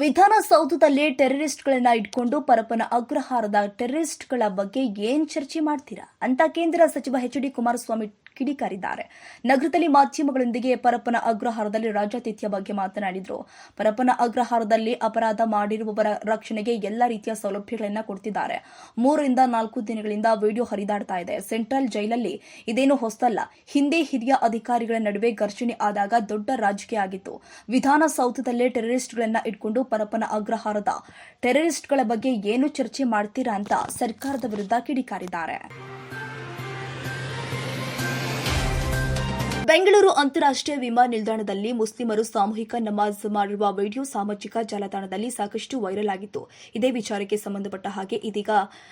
ವಿಧಾನಸೌಧದಲ್ಲಿ ಟೆರರಿಸ್ಟ್ಗಳನ್ನ ಇಟ್ಕೊಂಡು ಪರಪನ ಅಗ್ರಹಾರದ ಟೆರರಿಸ್ಟ್ಗಳ ಬಗ್ಗೆ ಏನ್ ಚರ್ಚೆ ಮಾಡ್ತೀರಾ? ಅಂತ ಕೇಂದ್ರ ಸಚಿವ ಎಚ್ ಡಿ ಕುಮಾರಸ್ವಾಮಿ ಕಿಡಿಕಾರಿದ್ದಾರೆ. ನಗರದಲ್ಲಿ ಮಾಧ್ಯಮಗಳೊಂದಿಗೆ ಪರಪ್ಪನ ಅಗ್ರಹಾರದಲ್ಲಿ ರಾಜ್ಯಾತಿಥ್ಯ ಬಗ್ಗೆ ಮಾತನಾಡಿದರು. ಪರಪ್ಪನ ಅಗ್ರಹಾರದಲ್ಲಿ ಅಪರಾಧ ಮಾಡಿರುವವರ ರಕ್ಷಣೆಗೆ ಎಲ್ಲ ರೀತಿಯ ಸೌಲಭ್ಯಗಳನ್ನು ಕೊಡ್ತಿದ್ದಾರೆ. ಮೂರರಿಂದ ನಾಲ್ಕು ದಿನಗಳಿಂದ ವಿಡಿಯೋ ಹರಿದಾಡ್ತಾ ಇದೆ. ಸೆಂಟ್ರಲ್ ಜೈಲಲ್ಲಿ ಇದೇನು ಹೊಸದಲ್ಲ. ಹಿಂದೆ ಹಿರಿಯ ಅಧಿಕಾರಿಗಳ ನಡುವೆ ಘರ್ಷಣೆ ಆದಾಗ ದೊಡ್ಡ ರಾಜಕೀಯ ಆಗಿತ್ತು. ವಿಧಾನಸೌಧದಲ್ಲೇ ಟೆರರಿಸ್ಟ್ಗಳನ್ನ ಇಟ್ಕೊಂಡು ಪರಪ್ಪನ ಅಗ್ರಹಾರದ ಟೆರರಿಸ್ಟ್ಗಳ ಬಗ್ಗೆ ಏನು ಚರ್ಚೆ ಮಾಡ್ತೀರಾ ಅಂತ ಸರ್ಕಾರದ ವಿರುದ್ಧ ಕಿಡಿಕಾರಿದ್ದಾರೆ. ಬೆಂಗಳೂರು ಅಂತಾರಾಷ್ಟೀಯ ವಿಮಾನ ನಿಲ್ದಾಣದಲ್ಲಿ ಮುಸ್ಲಿಮರು ಸಾಮೂಹಿಕ ನಮಾಜ್ ಮಾಡಿರುವ ವಿಡಿಯೋ ಸಾಮಾಜಿಕ ಜಾಲತಾಣದಲ್ಲಿ ಸಾಕಷ್ಟು ವೈರಲ್ ಆಗಿತ್ತು. ಇದೇ ವಿಚಾರಕ್ಕೆ ಸಂಬಂಧಪಟ್ಟ ಹಾಗೆ ಇದೀಗ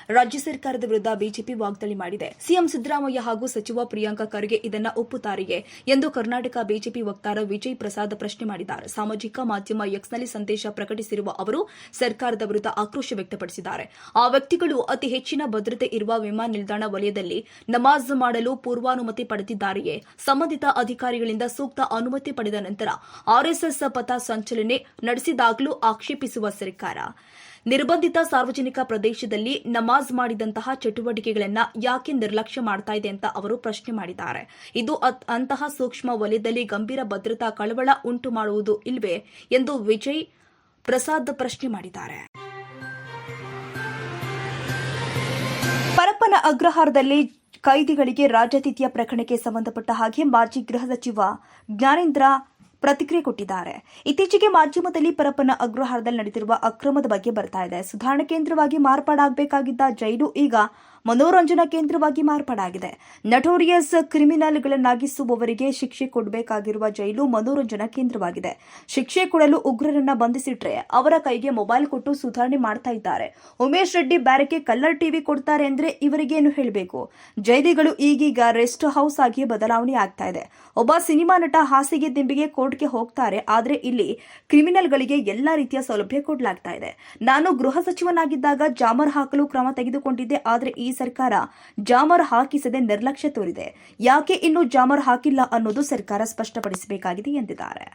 ರಾಜ್ಯ ಸರ್ಕಾರದ ವಿರುದ್ಧ ಬಿಜೆಪಿ ವಾಗ್ದಾಳಿ ಮಾಡಿದೆ. ಸಿಎಂ ಸಿದ್ದರಾಮಯ್ಯ ಹಾಗೂ ಸಚಿವ ಪ್ರಿಯಾಂಕಾ ಖರ್ಗೆ ಇದನ್ನ ಒಪ್ಪುತ್ತಾರೆಯೇ ಎಂದು ಕರ್ನಾಟಕ ಬಿಜೆಪಿ ವಕ್ತಾರ ವಿಜಯ್ ಪ್ರಸಾದ್ ಪ್ರಶ್ನೆ ಮಾಡಿದ್ದಾರೆ. ಸಾಮಾಜಿಕ ಮಾಧ್ಯಮ ಎಕ್ಸ್ನಲ್ಲಿ ಸಂದೇಶ ಪ್ರಕಟಿಸಿರುವ ಅವರು ಸರ್ಕಾರದ ವಿರುದ್ಧ ಆಕ್ರೋಶ ವ್ಯಕ್ತಪಡಿಸಿದ್ದಾರೆ. ಆ ವ್ಯಕ್ತಿಗಳು ಅತಿ ಹೆಚ್ಚಿನ ಭದ್ರತೆ ಇರುವ ವಿಮಾನ ನಿಲ್ದಾಣ ವಲಯದಲ್ಲಿ ನಮಾಜ್ ಮಾಡಲು ಪೂರ್ವಾನುಮತಿ ಪಡೆದಿದ್ದಾರೆಯೇ? ಸಂಬಂಧಿತ ಅಧಿಕಾರಿಗಳಿಂದ ಸೂಕ್ತ ಅನುಮತಿ ಪಡೆದ ನಂತರ ಆರ್ಎಸ್ಎಸ್ ಪಥ ಸಂಚಲನೆ ನಡೆಸಿದಾಗಲೂ ಆಕ್ಷೇಪಿಸುವ ಸರ್ಕಾರ. ನಿರ್ಬಂಧಿತ ಸಾರ್ವಜನಿಕ ಪ್ರದೇಶದಲ್ಲಿ ನಮಾಜ್ ಮಾಡಿದಂತಹ ಚಟುವಟಿಕೆಗಳನ್ನು ಯಾಕೆ ನಿರ್ಲಕ್ಷ್ಯ ಮಾಡ್ತಾ ಇದೆ ಅಂತ ಅವರು ಪ್ರಶ್ನೆ ಮಾಡಿದ್ದಾರೆ. ಇದು ಅತ್- ಅಂತಹ ಸೂಕ್ಷ್ಮ ವಲಯದಲ್ಲಿ ಗಂಭೀರ ಭದ್ರತಾ ಕಳವಳ ಉಂಟು ಮಾಡುವುದು ಇಲ್ವೇ ಎಂದು ವಿಜಯ್ ಪ್ರಸಾದ್ ಪ್ರಶ್ನೆ ಮಾಡಿದ್ದಾರೆ. ಪರಪ್ಪನ ಅಗ್ರಹಾರದಲ್ಲಿ ಕೈದಿಗಳಿಗೆ ರಾಜ್ಯಾತಿಥ್ಯ ಪ್ರಕರಣಕ್ಕೆ ಸಂಬಂಧಪಟ್ಟ ಹಾಗೆ ಮಾಜಿ ಗೃಹ ಸಚಿವ ಜ್ಞಾನೇಂದ್ರ ಪ್ರತಿಕ್ರಿಯೆ ಕೊಟ್ಟಿದ್ದಾರೆ. ಇತ್ತೀಚೆಗೆ ಮಾಧ್ಯಮದಲ್ಲಿ ಪರಪ್ಪನ ಅಗ್ರಹಾರದಲ್ಲಿ ನಡೆದಿರುವ ಅಕ್ರಮದ ಬಗ್ಗೆ ಬರ್ತಾ ಇದೆ. ಸುಧಾರಣಾ ಕೇಂದ್ರವಾಗಿ ಮಾರ್ಪಾಡಾಗಬೇಕಾಗಿದ್ದ ಜೈಲು ಈಗ ಮನೋರಂಜನಾ ಕೇಂದ್ರವಾಗಿ ಮಾರ್ಪಾಡಾಗಿದೆ. ನಟೋರಿಯಸ್ ಕ್ರಿಮಿನಲ್ಗಳನ್ನಾಗಿಸುವವರಿಗೆ ಶಿಕ್ಷೆ ಕೊಡಬೇಕಾಗಿರುವ ಜೈಲು ಮನೋರಂಜನಾ ಕೇಂದ್ರವಾಗಿದೆ. ಶಿಕ್ಷೆ ಕೊಡಲು ಉಗ್ರರನ್ನ ಬಂಧಿಸಿಟ್ರೆ ಅವರ ಕೈಗೆ ಮೊಬೈಲ್ ಕೊಟ್ಟು ಸುಧಾರಣೆ ಮಾಡ್ತಾ ಇದ್ದಾರೆ. ಉಮೇಶ್ ರೆಡ್ಡಿ ಬ್ಯಾರಕ್ಕೆ ಕಲ್ಲರ್ ಟಿವಿ ಕೊಡ್ತಾರೆ ಅಂದ್ರೆ ಇವರಿಗೇನು ಹೇಳಬೇಕು? ಜೈಲಿಗಳು ಈಗೀಗ ರೆಸ್ಟ್ ಹೌಸ್ ಆಗಿ ಬದಲಾವಣೆ ಆಗ್ತಾ ಇದೆ. ಒಬ್ಬ ಸಿನಿಮಾ ನಟ ಹಾಸಿಗೆ ದಿಂಬಿಗೆ ಕೋರ್ಟ್ಗೆ ಹೋಗ್ತಾರೆ. ಆದ್ರೆ ಇಲ್ಲಿ ಕ್ರಿಮಿನಲ್ಗಳಿಗೆ ಎಲ್ಲಾ ರೀತಿಯ ಸೌಲಭ್ಯ ಕೊಡಲಾಗ್ತಾ ಇದೆ. ನಾನು ಗೃಹ ಸಚಿವನಾಗಿದ್ದಾಗ ಜಾಮರ್ ಹಾಕಲು ಕ್ರಮ ತೆಗೆದುಕೊಂಡಿದ್ದೆ. ಆದ್ರೆ ಈ ಸರ್ಕಾರ ಜಾಮರ್ ಹಾಕಿಸದೆ ನಿರ್ಲಕ್ಷ್ಯ ತೋರಿದೆ. ಯಾಕೆ ಇನ್ನೂ ಜಾಮರ್ ಹಾಕಿಲ್ಲ ಅನ್ನೋದು ಸರ್ಕಾರ ಸ್ಪಷ್ಟಪಡಿಸಬೇಕಾಗಿದೆ ಎಂದಿದ್ದಾರೆ.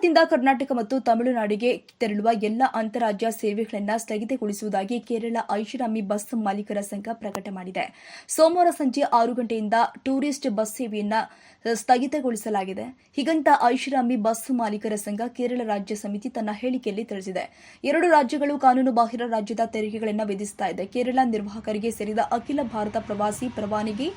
ಸೋಮವಾರದಿಂದ ಕರ್ನಾಟಕ ಮತ್ತು ತಮಿಳುನಾಡಿಗೆ ತೆರಳುವ ಎಲ್ಲ ಅಂತಾರಾಜ್ಯ ಸೇವೆಗಳನ್ನು ಸ್ಥಗಿತಗೊಳಿಸುವುದಾಗಿ ಕೇರಳ ಐಷಾರಾಮಿ ಬಸ್ ಮಾಲೀಕರ ಸಂಘ ಪ್ರಕಟ ಮಾಡಿದೆ. ಸೋಮವಾರ ಸಂಜೆ ಆರು ಗಂಟೆಯಿಂದ ಟೂರಿಸ್ಟ್ ಬಸ್ ಸೇವೆಯನ್ನು ಸ್ಥಗಿತಗೊಳಿಸಲಾಗಿದೆ. ಹೀಗಂತ ಐಷಾರಾಮಿ ಬಸ್ ಮಾಲೀಕರ ಸಂಘ ಕೇರಳ ರಾಜ್ಯ ಸಮಿತಿ ತನ್ನ ಹೇಳಿಕೆಯಲ್ಲಿ ತಿಳಿಸಿದೆ. ಎರಡು ರಾಜ್ಯಗಳು ಕಾನೂನು ಬಾಹಿರ ರಾಜ್ಯದ ತೆರಿಗೆಗಳನ್ನು ವಿಧಿಸ್ತಾ ಇದೆ. ಕೇರಳ ನಿರ್ವಾಹಕರಿಗೆ ಸೇರಿದ ಅಖಿಲ ಭಾರತ ಪ್ರವಾಸಿ ಪರವಾನಗಿ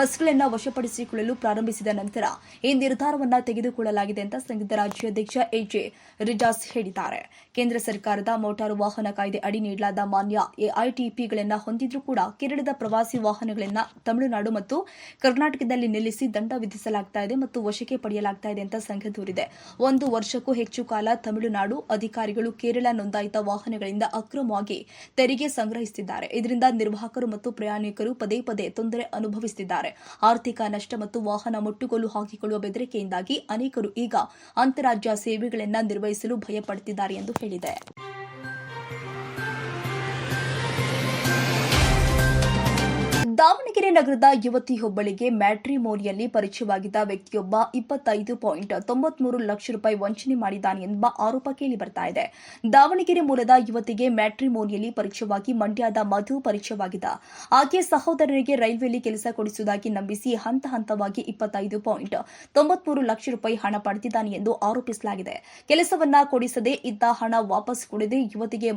ಬಸ್ಗಳನ್ನು ವಶಪಡಿಸಿಕೊಳ್ಳಲು ಪ್ರಾರಂಭಿಸಿದ ನಂತರ ಈ ನಿರ್ಧಾರವನ್ನು ತೆಗೆದುಕೊಳ್ಳಲಾಗಿದೆ ಅಂತ ಸಂಘದ ರಾಜ್ಯಾಧ್ಯಕ್ಷ ಎಜೆ ರಿಜಾಸ್ ಹೇಳಿದ್ದಾರೆ. ಕೇಂದ್ರ ಸರ್ಕಾರದ ಮೋಟಾರು ವಾಹನ ಕಾಯ್ದೆ ಅಡಿ ನೀಡಲಾದ ಮಾನ್ಯ ಎಐಟಿಪಿಗಳನ್ನು ಹೊಂದಿದ್ರೂ ಕೂಡ ಕೇರಳದ ಪ್ರವಾಸಿ ವಾಹನಗಳನ್ನು ತಮಿಳುನಾಡು ಮತ್ತು ಕರ್ನಾಟಕದಲ್ಲಿ ನಿಲ್ಲಿಸಿ ದಂಡ ವಿಧಿಸಲಾಗ್ತಾ ಇದೆ ಮತ್ತು ವಶಕ್ಕೆ ಪಡೆಯಲಾಗ್ತಾ ಇದೆ ಅಂತ ಸಂಘ ದೂರಿದೆ. ಒಂದು ವರ್ಷಕ್ಕೂ ಹೆಚ್ಚು ಕಾಲ ತಮಿಳುನಾಡು ಅಧಿಕಾರಿಗಳು ಕೇರಳ ನೋಂದಾಯಿತ ವಾಹನಗಳಿಂದ ಅಕ್ರಮವಾಗಿ ತೆರಿಗೆ ಸಂಗ್ರಹಿಸುತ್ತಿದ್ದಾರೆ. ಇದರಿಂದ ನಿರ್ವಾಹಕರು ಮತ್ತು ಪ್ರಯಾಣಿಕರು ಪದೇ ಪದೇ ತೊಂದರೆ ಅನುಭವಿಸುತ್ತಿದ್ದಾರೆ. ಆರ್ಥಿಕ ನಷ್ಟ ಮತ್ತು ವಾಹನ ಮುಟ್ಟುಗೋಲು ಹಾಕಿಕೊಳ್ಳುವ ಬೆದರಿಕೆಯಿಂದಾಗಿ ಅನೇಕರು ಈಗ ಅಂತಾರಾಜ್ಯ ಸೇವೆಗಳನ್ನು ನಿರ್ವಹಿಸಲು ಭಯಪಡುತ್ತಿದ್ದಾರೆ ಎಂದು ಹೇಳಿದೆ. ದಾವಣಗೆರೆ ನಗರದ ಯುವತಿಯೊಬ್ಬಳಿಗೆ ಮ್ಯಾಟ್ರಿಮೋನಿಯಲ್ಲಿ ಪರಿಚಯವಾಗಿದ್ದ ವ್ಯಕ್ತಿಯೊಬ್ಬ ಇಪ್ಪತ್ತೈದು ಪಾಯಿಂಟ್ ತೊಂಬತ್ಮೂರು ಲಕ್ಷ ರೂಪಾಯಿ ವಂಚನೆ ಮಾಡಿದ್ದಾನೆ ಎಂಬ ಆರೋಪ ಕೇಳಿಬರ್ತಾ ಇದೆ. ದಾವಣಗೆರೆ ಮೂಲದ ಯುವತಿಗೆ ಮ್ಯಾಟ್ರಿಮೋನಿಯಲ್ಲಿ ಪರಿಚಯವಾಗಿ ಮಂಡ್ಯದ ಮಧು ಪರಿಚಯವಾಗಿದ್ದ. ಆಕೆ ಸಹೋದರರಿಗೆ ರೈಲ್ವೆಯಲ್ಲಿ ಕೆಲಸ ಕೊಡಿಸುವುದಾಗಿ ನಂಬಿಸಿ ಹಂತ ಹಂತವಾಗಿ ಇಪ್ಪತ್ತೈದು ಪಾಯಿಂಟ್ ತೊಂಬತ್ಮೂರು ಲಕ್ಷ ರೂಪಾಯಿ ಹಣ ಪಡೆದಿದ್ದಾನೆ ಎಂದು ಆರೋಪಿಸಲಾಗಿದೆ. ಕೆಲಸವನ್ನ ಕೊಡಿಸದೆ ಇದ್ದ ಹಣ ವಾಪಸ್ ಕೊಡದೆ ಯುವತಿಗೆ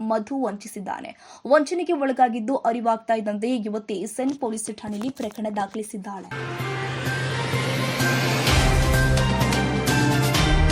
ಮಧು ವಂಚಿಸಿದ್ದಾನೆ. ವಂಚನೆಗೆ ಒಳಗಾಗಿದ್ದು ಅರಿವಾಗ್ತಾ ಇದ್ದಂತೆ ಯುವತಿ ಸೆನ್ ಪೊಲೀಸ್ ಠಾಣೆಯಲ್ಲಿ ಪ್ರಕರಣ ದಾಖಲಿಸಿದ್ದಾಳೆ.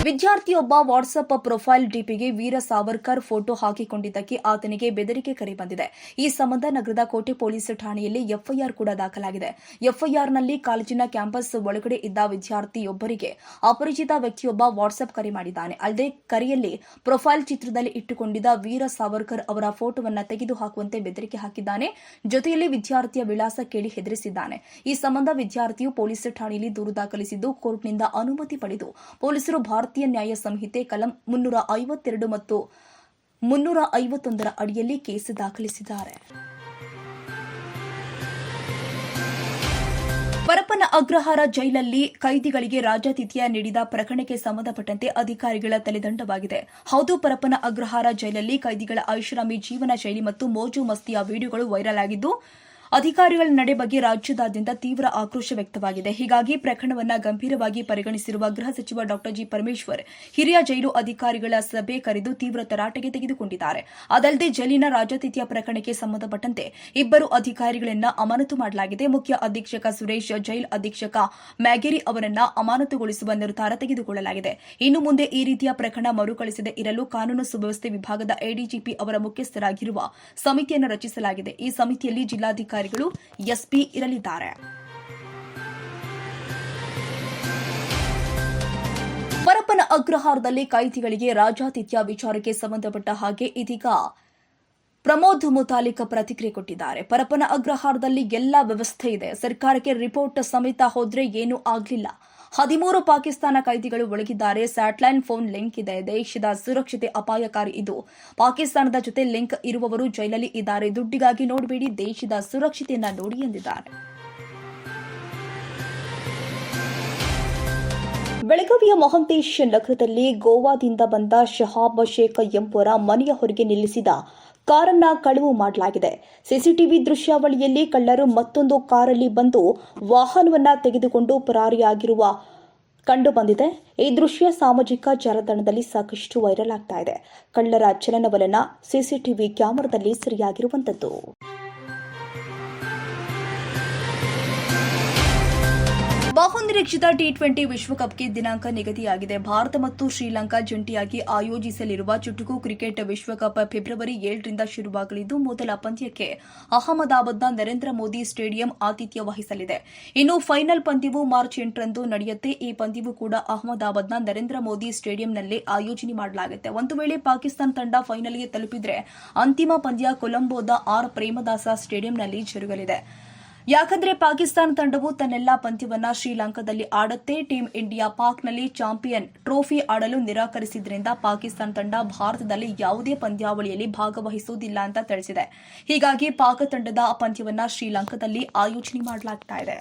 ವಿದ್ಯಾರ್ಥಿಯೊಬ್ಬ ವಾಟ್ಸ್ಆಪ್ ಪ್ರೊಫೈಲ್ ಡಿಪಿಗೆ ವೀರ ಸಾವರ್ಕರ್ ಫೋಟೋ ಹಾಕಿಕೊಂಡಿದ್ದಕ್ಕೆ ಆತನಿಗೆ ಬೆದರಿಕೆ ಕರೆ ಬಂದಿದೆ. ಈ ಸಂಬಂಧ ನಗರದ ಕೋಟೆ ಪೊಲೀಸ್ ಠಾಣೆಯಲ್ಲಿ ಎಫ್ಐಆರ್ ಕೂಡ ದಾಖಲಾಗಿದೆ. ಎಫ್ಐಆರ್ನಲ್ಲಿ ಕಾಲೇಜಿನ ಕ್ಯಾಂಪಸ್ ಒಳಗಡೆ ಇದ್ದ ವಿದ್ಯಾರ್ಥಿಯೊಬ್ಬರಿಗೆ ಅಪರಿಚಿತ ವ್ಯಕ್ತಿಯೊಬ್ಬ ವಾಟ್ಸ್ಆಪ್ ಕರೆ ಮಾಡಿದ್ದಾನೆ. ಅಲ್ಲದೆ ಕರೆಯಲ್ಲಿ ಪ್ರೊಫೈಲ್ ಚಿತ್ರದಲ್ಲಿ ಇಟ್ಟುಕೊಂಡಿದ್ದ ವೀರ ಸಾವರ್ಕರ್ ಅವರ ಫೋಟೋವನ್ನು ತೆಗೆದು ಹಾಕುವಂತೆ ಬೆದರಿಕೆ ಹಾಕಿದ್ದಾನೆ. ಜೊತೆಯಲ್ಲಿ ವಿದ್ಯಾರ್ಥಿಯ ವಿಳಾಸ ಕೇಳಿ ಹೆದರಿಸಿದ್ದಾನೆ. ಈ ಸಂಬಂಧ ವಿದ್ಯಾರ್ಥಿಯು ಪೊಲೀಸ್ ಠಾಣೆಯಲ್ಲಿ ದೂರು ದಾಖಲಿಸಿದ್ದು ಕೋರ್ಟ್ನಿಂದ ಅನುಮತಿ ಪಡೆದು ಪೊಲೀಸರು ಭಾರತೀಯ ನ್ಯಾಯ ಸಂಹಿತೆ ಕಲಂ ಮುನ್ನೂರ ಐವತ್ತೆರಡು ಮತ್ತು ಮುನ್ನೂರ ಐವತ್ತೊಂದರ ಅಡಿಯಲ್ಲಿ ಕೇಸ್ ದಾಖಲಿಸಿದ್ದಾರೆ. ಪರಪ್ಪನ ಅಗ್ರಹಾರ ಜೈಲಲ್ಲಿ ಕೈದಿಗಳಿಗೆ ರಾಜಾತಿಥ್ಯ ನೀಡಿದ ಪ್ರಕರಣಕ್ಕೆ ಸಂಬಂಧಪಟ್ಟಂತೆ ಅಧಿಕಾರಿಗಳ ತಲೆದಂಡವಾಗಿದೆ. ಹೌದು, ಪರಪ್ಪನ ಅಗ್ರಹಾರ ಜೈಲಲ್ಲಿ ಕೈದಿಗಳ ಐಷಾರಾಮಿ ಜೀವನ ಶೈಲಿ ಮತ್ತು ಮೋಜು ಮಸ್ತಿಯ ವಿಡಿಯೋಗಳು ವೈರಲ್ ಆಗಿದ್ದು ಅಧಿಕಾರಿಗಳ ನಡೆ ಬಗ್ಗೆ ರಾಜ್ಯದಾದ್ಯಂತ ತೀವ್ರ ಆಕ್ರೋಶ ವ್ಯಕ್ತವಾಗಿದೆ. ಹೀಗಾಗಿ ಪ್ರಕರಣವನ್ನ ಗಂಭೀರವಾಗಿ ಪರಿಗಣಿಸಿರುವ ಗೃಹ ಸಚಿವ ಡಾ ಜಿ ಪರಮೇಶ್ವರ್ ಹಿರಿಯ ಜೈಲು ಅಧಿಕಾರಿಗಳ ಸಭೆ ಕರೆದು ತೀವ್ರ ತರಾಟೆಗೆ ತೆಗೆದುಕೊಂಡಿದ್ದಾರೆ. ಅದಲ್ಲದೆ ಜೈಲಿನ ರಾಜಾತಿಥ್ಯ ಪ್ರಕರಣಕ್ಕೆ ಸಂಬಂಧಪಟ್ಟಂತೆ ಇಬ್ಬರು ಅಧಿಕಾರಿಗಳನ್ನ ಅಮಾನತು ಮಾಡಲಾಗಿದೆ. ಮುಖ್ಯ ಅಧೀಕ್ಷಕ ಸುರೇಶ್, ಜೈಲ್ ಅಧೀಕ್ಷಕ ಮ್ಯಾಗೇರಿ ಅವರನ್ನ ಅಮಾನತುಗೊಳಿಸುವ ನಿರ್ಧಾರ ತೆಗೆದುಕೊಳ್ಳಲಾಗಿದೆ. ಇನ್ನು ಮುಂದೆ ಈ ರೀತಿಯ ಪ್ರಕರಣ ಮರುಕಳಿಸದೆ ಇರಲು ಕಾನೂನು ಸುವ್ಯವಸ್ಥೆ ವಿಭಾಗದ ಎಡಿಜಿಪಿ ಅವರ ಮುಖ್ಯಸ್ಥರಾಗಿರುವ ಸಮಿತಿಯನ್ನು ರಚಿಸಲಾಗಿದೆ. ಈ ಸಮಿತಿಯಲ್ಲಿ ಜಿಲ್ಲಾಧಿಕಾರಿಗಳು ಎಸ್ಪಿ ಇರಲಿದ್ದಾರೆ. ಪರಪ್ಪನ ಅಗ್ರಹಾರದಲ್ಲಿ ಕೈದಿಗಳಿಗೆ ರಾಜಾತಿಥ್ಯ ವಿಚಾರಕ್ಕೆ ಸಂಬಂಧಪಟ್ಟ ಹಾಗೆ ಇದೀಗ ಪ್ರಮೋದ್ ಮುತಾಲಿಕ್ ಪ್ರತಿಕ್ರಿಯೆ ಕೊಟ್ಟಿದ್ದಾರೆ. ಪರಪ್ಪನ ಅಗ್ರಹಾರದಲ್ಲಿ ಎಲ್ಲ ವ್ಯವಸ್ಥೆ ಇದೆ. ಸರ್ಕಾರಕ್ಕೆ ರಿಪೋರ್ಟ್ ಸಮೇತ ಹೋದ್ರೆ ಏನೂ ಆಗ್ಲಿಲ್ಲ. ಹದಿಮೂರು ಪಾಕಿಸ್ತಾನ ಕೈದಿಗಳು ಒಳಗಿದ್ದಾರೆ. ಸ್ಯಾಟ್ಲೈನ್ ಫೋನ್ ಲಿಂಕ್ ಇದೆ. ದೇಶದ ಸುರಕ್ಷತೆ ಅಪಾಯಕಾರಿ ಇದು. ಪಾಕಿಸ್ತಾನದ ಜೊತೆ ಲಿಂಕ್ ಇರುವವರು ಜೈಲಲ್ಲಿ ಇದ್ದಾರೆ. ದುಡ್ಡಿಗಾಗಿ ನೋಡಬೇಡಿ. ದೇಶದ ಸುರಕ್ಷತೆಯನ್ನ ನೋಡಿ ಎಂದಿದ್ದಾರೆ. ಬೆಳಗಾವಿಯ ಮಹಂತೇಶ್ ನಗರದಲ್ಲಿ ಗೋವಾದಿಂದ ಬಂದ ಶಹಾಬ್ ಶೇಖ್ ಎಂಬುವರ ಮನೆಯ ಹೊರಗೆ ನಿಲ್ಲಿಸಿದ ಕಾರನ್ನ ಕಳವು ಮಾಡಲಾಗಿದೆ. ಸಿಸಿಟಿವಿ ದೃಶ್ಯಾವಳಿಯಲ್ಲಿ ಕಳ್ಳರು ಮತ್ತೊಂದು ಕಾರಲ್ಲಿ ಬಂದು ವಾಹನವನ್ನ ತೆಗೆದುಕೊಂಡು ಪರಾರಿಯಾಗಿರುವ ಕಂಡು ಬಂದಿದೆ ಈ ದೃಶ್ಯ ಸಾಮಾಜಿಕ ಜಾಲತಾಣದಲ್ಲಿ ಸಾಕಷ್ಟು ವೈರಲ್ ಆಗ್ತಾ ಇದೆ. ಕಳ್ಳರ ಚಲನವಲನ ಸಿಸಿಟಿವಿ ಕ್ಯಾಮೆರಾದಲ್ಲಿ ಸರಿಯಾಗಿರುವಂತದ್ದು. ಬಹುನಿರೀಕ್ಷಿತ ಟಿ ಟ್ವೆಂಟಿ ವಿಶ್ವಕಪ್ಗೆ ದಿನಾಂಕ ನಿಗದಿಯಾಗಿದೆ. ಭಾರತ ಮತ್ತು ಶ್ರೀಲಂಕಾ ಜಂಟಿಯಾಗಿ ಆಯೋಜಿಸಲಿರುವ ಚುಟುಕು ಕ್ರಿಕೆಟ್ ವಿಶ್ವಕಪ್ ಫೆಬ್ರವರಿ ಏಳರಿಂದ ಶುರುವಾಗಲಿದ್ದು, ಮೊದಲ ಪಂದ್ಯಕ್ಕೆ ಅಹಮದಾಬಾದ್ನ ನರೇಂದ್ರ ಮೋದಿ ಸ್ಟೇಡಿಯಂ ಆತಿಥ್ಯ ವಹಿಸಲಿದೆ. ಇನ್ನು ಫೈನಲ್ ಪಂದ್ಯವು ಮಾರ್ಚ್ ಎಂಟರಂದು ನಡೆಯುತ್ತೆ. ಈ ಪಂದ್ಯವು ಕೂಡ ಅಹಮದಾಬಾದ್ನ ನರೇಂದ್ರ ಮೋದಿ ಸ್ಟೇಡಿಯಂನಲ್ಲಿ ಆಯೋಜನೆ ಮಾಡಲಾಗುತ್ತೆ. ಒಂದು ವೇಳೆ ಪಾಕಿಸ್ತಾನ ತಂಡ ಫೈನಲ್ಗೆ ತಲುಪಿದ್ರೆ, ಅಂತಿಮ ಪಂದ್ಯ ಕೊಲಂಬೋದ ಆರ್. ಪ್ರೇಮದಾಸ ಸ್ಟೇಡಿಯಂನಲ್ಲಿ ಜರುಗಲಿದೆ. ಯಾಕಂದ್ರೆ ಪಾಕಿಸ್ತಾನ ತಂಡವು ತನ್ನೆಲ್ಲಾ ಪಂದ್ಯವನ್ನ ಶ್ರೀಲಂಕಾದಲ್ಲಿ ಆಡುತ್ತೆ. ಟೀಂ ಇಂಡಿಯಾ ಪಾಕ್ನಲ್ಲಿ ಚಾಂಪಿಯನ್ ಟ್ರೋಫಿ ಆಡಲು ನಿರಾಕರಿಸಿದ್ರಿಂದ ಪಾಕಿಸ್ತಾನ ತಂಡ ಭಾರತದಲ್ಲಿ ಯಾವುದೇ ಪಂದ್ಯಾವಳಿಯಲ್ಲಿ ಭಾಗವಹಿಸುವುದಿಲ್ಲ ಅಂತ ತಿಳಿಸಿದೆ. ಹೀಗಾಗಿ ಪಾಕ್ ತಂಡದ ಪಂದ್ಯವನ್ನ ಶ್ರೀಲಂಕಾದಲ್ಲಿ ಆಯೋಜನೆ ಮಾಡಲಾಗ್ತಾ ಇದೆ.